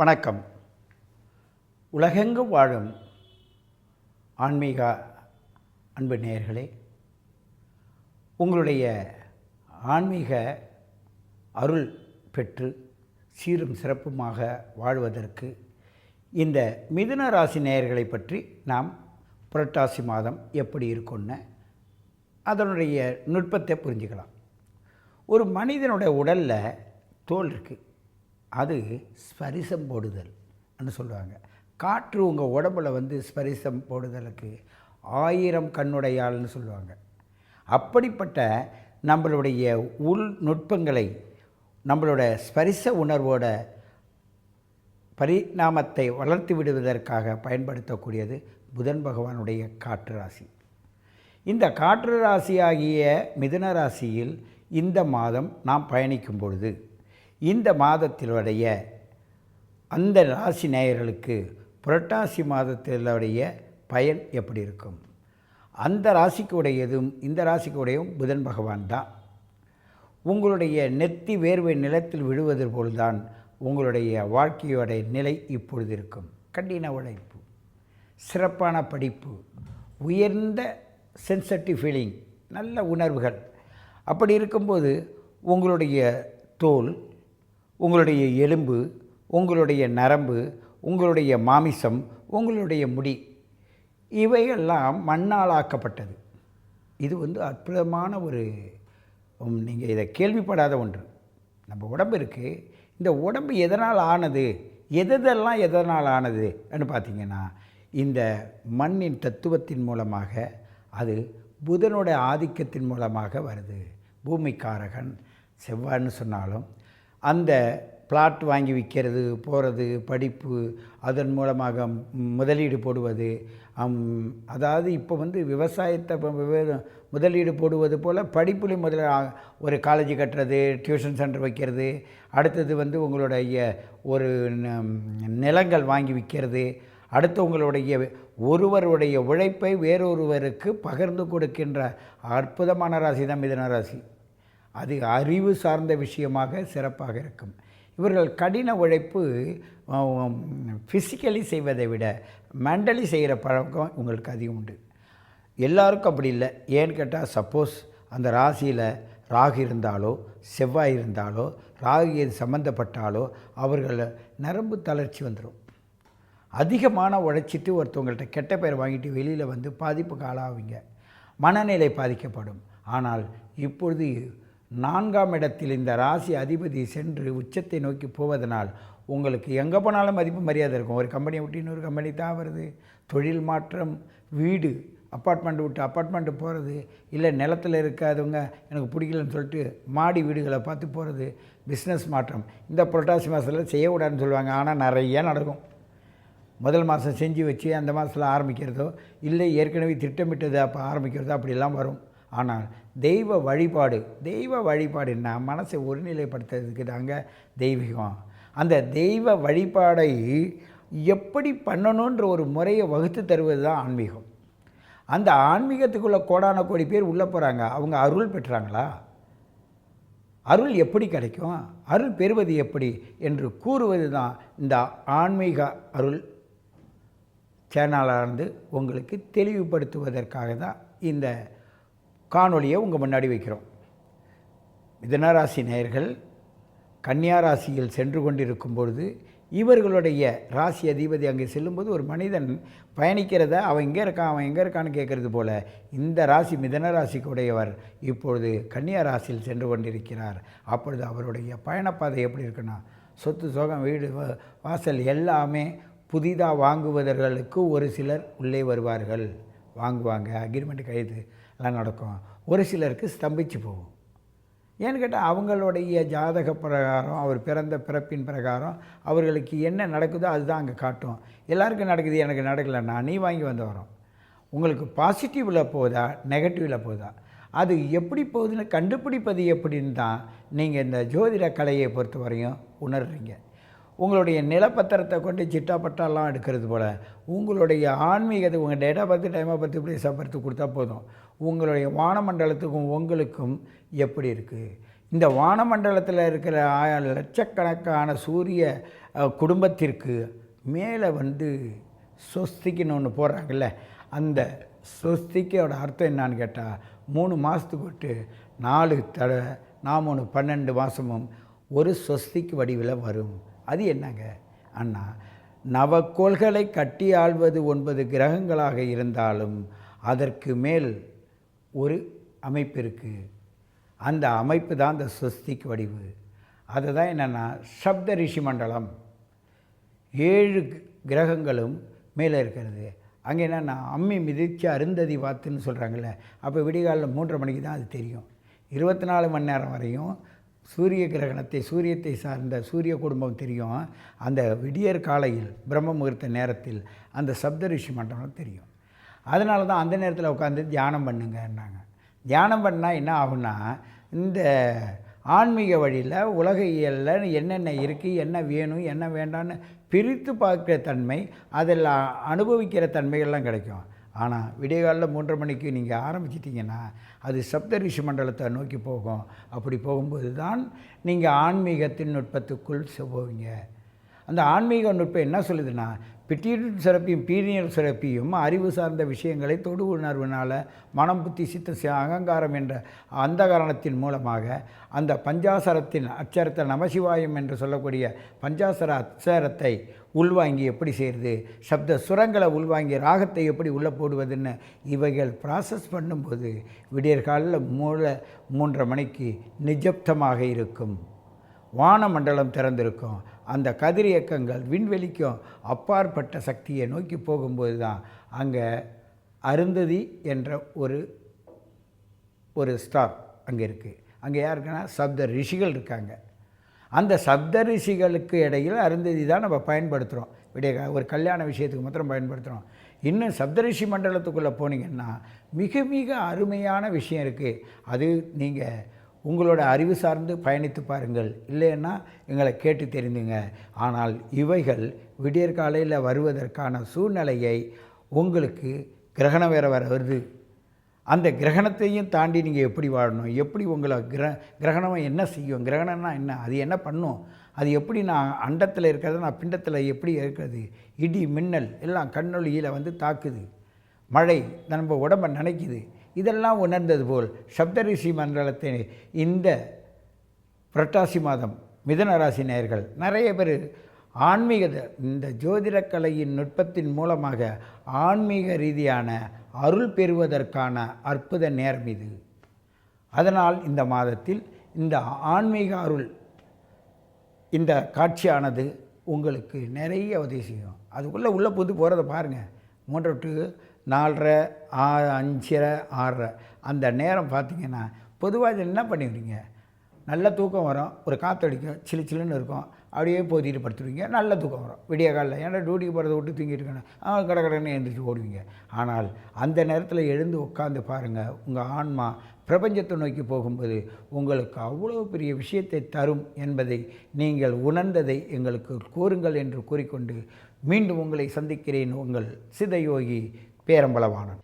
வணக்கம். உலகெங்கு வாழும் ஆன்மீக அன்பு நேயர்களே உங்களுடைய ஆன்மீக அருள் பெற்று சீரும் சிறப்புமாக வாழ்வதற்கு இந்த மிதுன ராசி நேயர்களை பற்றி நாம் புரட்டாசி மாதம் எப்படி இருக்கும்னு அதனுடைய நுட்பத்தை புரிஞ்சுக்கலாம். ஒரு மனிதனுடைய உடலில் தோல் இருக்குது அது ஸ்பரிசம் போடுதல் ன்னு சொல்லுவாங்க காற்று உங்கள் உடம்புல வந்து ஸ்பரிசம் போடுதலுக்கு ஆயிரம் கண்ணுடையாள்னு சொல்லுவாங்க. அப்படிப்பட்ட நம்மளுடைய உள் நுட்பங்களை நம்மளோட ஸ்பரிச உணர்வோட பரிணாமத்தை வளர்த்து விடுவதற்காக பயன்படுத்தக்கூடியது புதன் பகவானுடைய காற்று ராசி. இந்த காற்று ராசியாகிய மிதுன ராசியில் இந்த மாதம் நாம் பயணிக்கும் பொழுது இந்த மாதத்திலுடைய அந்த ராசி நேயர்களுக்கு புரட்டாசி மாதத்திலுடைய பயன் எப்படி இருக்கும்? அந்த ராசிக்கு உடையதும் இந்த ராசிக்கு உடையதும் புதன் பகவான் தான். உங்களுடைய நெத்தி வேர்வை நிலத்தில் விழுவது போல்தான் உங்களுடைய வாழ்க்கையோடைய நிலை இப்பொழுது இருக்கும். கடின உழைப்பு சிறப்பான படிப்பு உயர்ந்த சென்சிட்டிவ் ஃபீலிங் நல்ல உணர்வுகள். அப்படி இருக்கும்போது உங்களுடைய தோல் உங்களுடைய எலும்பு உங்களுடைய நரம்பு உங்களுடைய மாமிசம் உங்களுடைய முடி இவையெல்லாம் மண்ணால் ஆக்கப்பட்டது இது வந்து அற்புதமான ஒரு நீங்கள் இதை கேள்விப்படாத ஒன்று. நம்ம உடம்பு இருக்குது இந்த உடம்பு எதனால் ஆனது? எதெல்லாம் எதனால் ஆனதுன்னு பார்த்தீங்கன்னா இந்த மண்ணின் தத்துவத்தின் மூலமாக அது புதனோட ஆதிக்கத்தின் மூலமாக வருது. பூமிக்காரகன் செவ்வாய்னு சொன்னாலும் அந்த பிளாட் வாங்கி விற்கிறது போகிறது படிப்பு அதன் மூலமாக முதலீடு போடுவது அதாவது இப்போ வந்து விவசாயத்தை முதலீடு போடுவது போல் படிப்புலையும் முதல ஒரு காலேஜ் கட்டுறது டியூஷன் சென்டர் வைக்கிறது அடுத்தது வந்து உங்களுடைய ஒரு நிலங்கள் வாங்கி விற்கிறது அடுத்தவங்களுடைய ஒருவருடைய உழைப்பை வேறொருவருக்கு பகிர்ந்து கொடுக்கின்ற அற்புதமான ராசி தான் மிதன ராசி. அது அறிவு சார்ந்த விஷயமாக சிறப்பாக இருக்கும். இவர்கள் கடின உழைப்பு ஃபிசிக்கலி செய்வதை விட மென்டலி செய்கிற பழக்கம் உங்களுக்கு அதிகம் உண்டு. எல்லாருக்கும் அப்படி இல்லை. ஏன்னு கேட்டால் சப்போஸ் அந்த ராசியில் ராகு இருந்தாலோ செவ்வாய் இருந்தாலோ ராகு எது சம்மந்தப்பட்டாலோ அவர்கள் நரம்பு தளர்ச்சி வந்துடும் அதிகமான உழைச்சிட்டு ஒருத்தவங்கள்ட்ட கெட்ட பேர் வாங்கிட்டு வெளியில் வந்து பாதிப்புக்கு ஆளாவீங்க. மனநிலை பாதிக்கப்படும். ஆனால் இப்பொழுது நான்காம் இடத்தில் இந்த ராசி அதிபதி சென்று உச்சத்தை நோக்கி போவதனால் உங்களுக்கு எங்கே போனாலும் மதிப்பு மரியாதை இருக்கும். ஒரு கம்பெனியை விட்டு இன்னொரு கம்பெனி தான் வருது. தொழில் மாற்றம் வீடு அப்பார்ட்மெண்ட் விட்டு அப்பார்ட்மெண்ட்டு போகிறது இல்லை நிலத்தில் இருக்காதவங்க எனக்கு பிடிக்கலன்னு சொல்லிட்டு மாடி வீடுகளை பார்த்து போகிறது பிஸ்னஸ் மாற்றம். இந்த புரட்டாசி மாதத்தில் செய்யக்கூடாதுன்னு சொல்லுவாங்க. ஆனால் நிறைய நடக்கும். முதல் மாதம் செஞ்சு வச்சு அந்த மாதத்தில் ஆரம்பிக்கிறதோ இல்லை ஏற்கனவே திட்டமிட்டது அப்போ ஆரம்பிக்கிறதோ அப்படிலாம் வரும். ஆனால் தெய்வ வழிபாடு தெய்வ வழிபாடுன்னா மனசை ஒருநிலைப்படுத்துறதுக்கு தாங்க தெய்வீகம். அந்த தெய்வ வழிபாடை எப்படி பண்ணணுன்ற ஒரு முறையை வகுத்து தருவது தான் ஆன்மீகம். அந்த ஆன்மீகத்துக்குள்ளே கோடான கோடி பேர் உள்ளே போகிறாங்க அவங்க அருள் பெற்றாங்களா? அருள் எப்படி கிடைக்கும்? அருள் பெறுவது எப்படி என்று கூறுவது தான் இந்த ஆன்மீக அருள் சேனலானது உங்களுக்கு தெளிவுபடுத்துவதற்காக தான் இந்த காணொலியை உங்கள் முன்னாடி வைக்கிறோம். மிதனராசி நேயர்கள் கன்னியா ராசியில் சென்று கொண்டிருக்கும் பொழுது இவர்களுடைய ராசி அதிபதி அங்கே செல்லும்போது ஒரு மனிதன் பயணிக்கிறத அவன் எங்கே இருக்கான் அவன் எங்கே இருக்கான்னு கேட்குறது போல் இந்த ராசி மிதனராசிக்குடையவர் இப்பொழுது கன்னியா ராசியில் சென்று கொண்டிருக்கிறார். அப்பொழுது அவருடைய பயணப்பாதை எப்படி இருக்குன்னா சொத்து சோகம் வீடு வாசல் எல்லாமே புதிதாக வாங்குவதர்களுக்கு ஒரு சிலர் உள்ளே வருவார்கள். வாங்குவாங்க அக்ரிமெண்ட் கைது எல்லாம் நடக்கும். ஒரு சிலருக்கு ஸ்தம்பிச்சு போகும். ஏன்னு கேட்டால் அவங்களுடைய ஜாதக பிரகாரம் அவர் பிறந்த பிறப்பின் பிரகாரம் அவர்களுக்கு என்ன நடக்குதோ அதுதான் அங்கே காட்டும். எல்லாருக்கும் நடக்குது எனக்கு நடக்கலைன்னா நீ வாங்கி வந்து வரோம். உங்களுக்கு பாசிட்டிவில் போகுதா நெகட்டிவில் போகுதா அது எப்படி போகுதுன்னு கண்டுபிடிப்பது எப்படின்னு தான் நீங்கள் இந்த ஜோதிட கலையை பொறுத்த வரையும் உணர்றீங்க. உங்களுடைய நிலப்பத்திரத்தை கொண்டு சிட்டா பட்டாலாம் எடுக்கிறது போல் உங்களுடைய ஆன்மீகத்தை உங்கள் டேட்டா பார்த்து டைமை பார்த்து இப்படி சப்பரத்து கொடுத்தா போதும். உங்களுடைய வானமண்டலத்துக்கும் உங்களுக்கும் எப்படி இருக்குது இந்த வானமண்டலத்தில் இருக்கிற ஆய- லட்சக்கணக்கான சூரிய குடும்பத்திற்கு மேலே வந்து சொஸ்திக்குன்னு ஒன்று போடுறாங்கல்ல அந்த சொஸ்திக்கோட அர்த்தம் என்னான்னு கேட்டால் மூணு மாதத்துக்கு விட்டு நாலு தடவை நாம் ஒன்று பன்னெண்டு மாதமும் ஒரு சொஸ்திக்கு வடிவில் வரும். அது என்னங்க? அண்ணா நவக்கோள்களை கட்டி ஆள்வது ஒன்பது கிரகங்களாக இருந்தாலும் அதற்கு மேல் ஒரு அமைப்பு இருக்குது அந்த அமைப்பு தான் அந்த சொஸ்திக் வடிவு. அதுதான் என்னென்னா சப்த ரிஷி மண்டலம். ஏழு கிரகங்களும் மேலே இருக்கிறது. அங்கே என்னென்னா அம்மி மிதிச்சு அருந்ததி வாத்துன்னு சொல்கிறாங்கல்ல அப்போ விடிகாலில் மூன்றரை மணிக்கு தான் அது தெரியும். இருபத்தி நாலு மணி நேரம் வரையும் சூரிய கிரகணத்தை சூரியத்தை சார்ந்த சூரிய குடும்பம் தெரியும். அந்த விடியற் காலையில் பிரம்ம முகூர்த்த நேரத்தில் அந்த சப்த ரிஷி மண்டலம் தெரியும். அதனால தான் அந்த நேரத்தில் உட்காந்து தியானம் பண்ணுங்கன்னாங்க. தியானம் பண்ணால் என்ன ஆகும்னா இந்த ஆன்மீக வழியில் உலக இயலில் என்னென்ன இருக்குது என்ன வேணும் என்ன வேண்டான்னு பிரித்து பார்க்குற தன்மை அதில் அனுபவிக்கிற தன்மைகள்லாம் கிடைக்கும். ஆனால் விடியகாலில் மூன்றரை மணிக்கு நீங்கள் ஆரம்பிச்சிட்டிங்கன்னா அது சப்தரிஷி மண்டலத்தை நோக்கி போகும். அப்படி போகும்போது தான் நீங்கள் ஆன்மீகத்தின் நுட்பத்துக்குள் செ- போவீங்க அந்த ஆன்மீக நுட்பம் என்ன சொல்லுதுன்னா பிட்டீரியல் சிறப்பியும் பீரியல் சிறப்பியும் அறிவு சார்ந்த விஷயங்களை தொடு உணர்வினால் மனம் புத்தி சித்த அகங்காரம் என்ற அந்த காரணத்தின் மூலமாக அந்த பஞ்சாசரத்தின் அச்சரத்தை நமசிவாயம் என்று சொல்லக்கூடிய பஞ்சாசர அச்சரத்தை உள்வாங்கி எப்படி செய்கிறது? சப்த சுரங்களை உள்வாங்கி ராகத்தை எப்படி உள்ளே போடுவதுன்னு இவைகள் ப்ராசஸ் பண்ணும்போது விடியற்காலில் மூல மூன்றரை மணிக்கு நிஜப்தமாக இருக்கும். வானமண்டலம் திறந்திருக்கும். அந்த கதிரியக்கங்கள் விண்வெளிக்கும் அப்பாற்பட்ட சக்தியை நோக்கி போகும்போது தான் அங்கே அருந்ததி என்ற ஒரு ஒரு ஸ்டார் அங்கே இருக்குது அங்கே யாருக்குன்னா சப்த ரிஷிகள் இருக்காங்க. அந்த சப்த ரிஷிகளுக்கு இடையில் அருந்ததி தான் நம்ம பயன்படுத்துகிறோம். விடிய ஒரு கல்யாண விஷயத்துக்கு மாத்திரம் பயன்படுத்துகிறோம். இன்னும் சப்தரிஷி மண்டலத்துக்குள்ளே போனீங்கன்னா மிக மிக அருமையான விஷயம் இருக்குது அது நீங்கள் உங்களோட அறிவு சார்ந்து பயணித்து பாருங்கள். இல்லைன்னா எங்களை கேட்டு தெரிந்துங்க. ஆனால் இவைகள் விடியற்காலையில் வருவதற்கான சூழ்நிலையை உங்களுக்கு கிரகணம் வேற வர வருது. அந்த கிரகணத்தையும் தாண்டி நீங்கள் எப்படி வாழணும்? எப்படி உங்களை கிர கிரகணம் என்ன செய்யும்? கிரகணம்னா என்ன? அது என்ன பண்ணும்? அது எப்படி நான் அண்டத்தில் இருக்கிறத? நான் பிண்டத்தில் எப்படி இருக்கிறது? இடி மின்னல் எல்லாம் கண்ணொலியில் வந்து தாக்குது. மழை நம்ம உடம்பை நினைக்குது. இதெல்லாம் உணர்ந்தது போல் சப்தரிஷி மண்டலத்தை இந்த புரட்டாசி மாதம் மிதனராசி நேயர்கள் நிறைய பேர் ஆன்மீக இந்த ஜோதிடக்கலையின் நுட்பத்தின் மூலமாக ஆன்மீக ரீதியான அருள் பெறுவதற்கான அற்புத நேரம் இது அதனால் இந்த மாதத்தில் இந்த ஆன்மீக அருள் இந்த காட்சியானது உங்களுக்கு நிறைய உதவி செய்யும். அதுக்குள்ளே உள்ளே புது போகிறத பாருங்கள் மூன்றரை நாலரை ஆ அஞ்சரை ஆறரை. அந்த நேரம் பார்த்தீங்கன்னா பொதுவாக என்ன பண்ணிடுறீங்க நல்ல தூக்கம் வரும் ஒரு காற்றடிக்கும் சிலு சிலுன்னு இருக்கும். அப்படியே போத்திட்டு படுத்துடுவீங்க நல்ல தூக்கம் வரும். விடிய காலையில் ஏன்னா டியூட்டிக்கு போகிறத விட்டு தூங்கிட்டு இருக்கணும். ஆ கடை கடைன்னு எழுந்திரிச்சு ஓடுவீங்க. ஆனால் அந்த நேரத்தில் எழுந்து உட்காந்து பாருங்கள் உங்கள் ஆன்மா பிரபஞ்சத்தை நோக்கி போகும்போது உங்களுக்கு அவ்வளோ பெரிய விஷயத்தை தரும் என்பதை நீங்கள் உணர்ந்ததை எங்களுக்கு கூறுங்கள் என்று கூறிக்கொண்டு மீண்டும் உங்களை சந்திக்கிறேன் உங்கள் சிதயோகி பேரம்பலவாணன்